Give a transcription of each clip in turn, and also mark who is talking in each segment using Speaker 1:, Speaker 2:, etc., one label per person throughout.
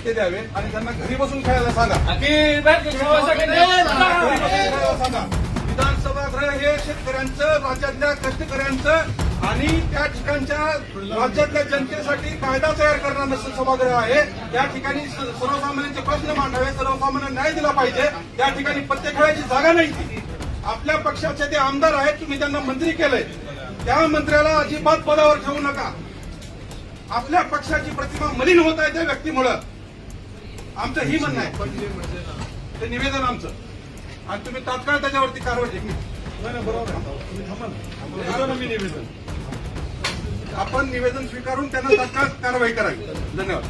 Speaker 1: आणि त्यांना घरी बसून खेळायला सांगा. घरी
Speaker 2: संघटना
Speaker 1: बसून खेळायला सांगा. विधानसभागृह हे शेतकऱ्यांचं राज्यातल्या कष्टकऱ्यांचं आणि त्या ठिकाणच्या राज्यातल्या जनतेसाठी कायदा तयार करणार सभागृह आहे. त्या ठिकाणी सर्वसामान्यांचे प्रश्न मांडावे सर्वसामान्यांना न्याय दिला पाहिजे. त्या ठिकाणी पत्ते खेळायची जागा नाही ती. आपल्या पक्षाचे ते आमदार आहेत तुम्ही त्यांना मंत्री केलंय. त्या मंत्र्याला अजिबात पदावर ठेवू नका. आपल्या पक्षाची प्रतिमा मलिन होत आहे त्या व्यक्तीमुळं. आमचं ही म्हणणं आहे ते निवेदन आमचं आणि तुम्ही तात्काळ त्याच्यावरती कारवाई बरोबर मी निवेदन आपण निवेदन स्वीकारून त्यांना तात्काळ कारवाई करावी धन्यवाद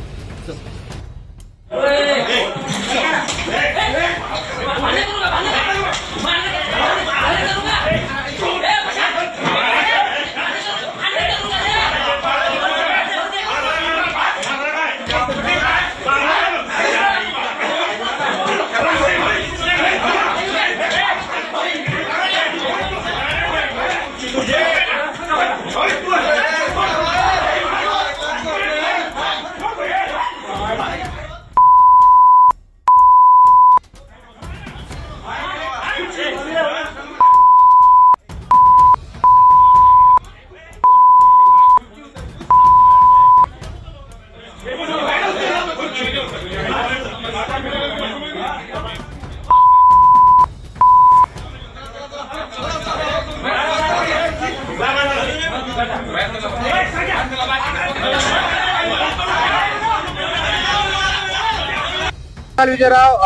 Speaker 3: काल विजयराव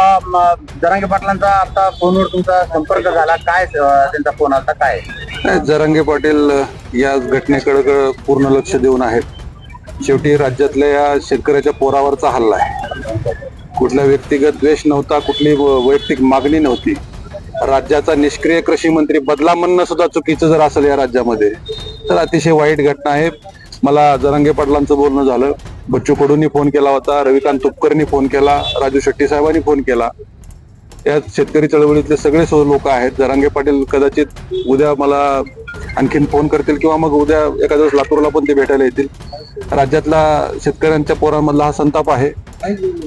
Speaker 3: जरांगे पाटलांचा आता फोनवर तुमचा संपर्क झाला. काय त्यांचा फोन आला काय?
Speaker 4: जरंगे जरांगे पाटील या घटनेकडे पूर्ण लक्ष देऊन आहेत. शेवटी राज्यातल्या या शेतकऱ्याच्या पोरावरचा हल्ला आहे. कुठला व्यक्तिगत द्वेष नव्हता कुठली व- वैयक्तिक मागणी नव्हती. राज्याचा निष्क्रिय कृषी मंत्री बदला म्हणणं सुद्धा चुकीचं जर असेल या राज्यामध्ये तर अतिशय वाईट घटना आहे. मला जरांगे पाटलांचं बोलणं झालं. बच्चू कडूंनी फोन केला होता रविकांत तुपकरनी फोन केला राजू शेट्टी साहेबांनी फोन केला. या शेतकरी चळवळीतले सगळे लोक आहेत. जरांगे पाटील कदाचित उद्या मला आणखीन फोन करतील किंवा मग उद्या एखाद्या लातूरला पण ते भेटायला येतील. राज्यातला शेतकऱ्यांच्या पोरांमधला हा संताप आहे.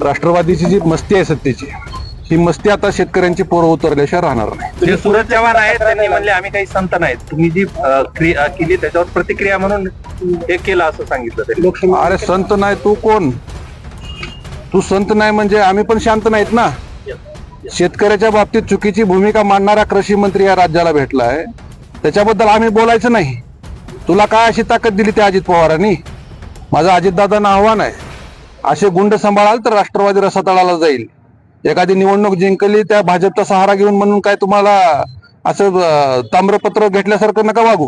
Speaker 4: राष्ट्रवादीची जी मस्ती आहे सत्तेची ही मस्ती आता शेतकऱ्यांची पोरं उतरल्याशिवाय राहणार नाही.
Speaker 3: म्हणजे सुरज सूरज चव्हाण आहेत त्यांनी म्हणले आम्ही काही संत नाहीत. तुम्ही जी केली त्याच्यावर प्रतिक्रिया म्हणून हे केलं असं सांगितलं त्यांनी.
Speaker 4: अरे संत नाही तू कोण? तू संत नाही म्हणजे आम्ही पण शांत नाहीत ना? शेतकऱ्याच्या बाबतीत चुकीची भूमिका मांडणारा कृषी मंत्री या राज्याला भेटला आहे त्याच्याबद्दल आम्ही बोलायचं नाही. तुला काय अशी ताकद दिली त्या अजित पवारांनी? माझं अजितदादांना आव्हान आहे. असे गुंड सांभाळाल तर राष्ट्रवादी रसातळाला जाईल. एखादी निवडणूक जिंकली त्या भाजपचा सहारा घेऊन म्हणून काय तुम्हाला असं ताम्रपत्र घेतल्यासारखं नका वागू?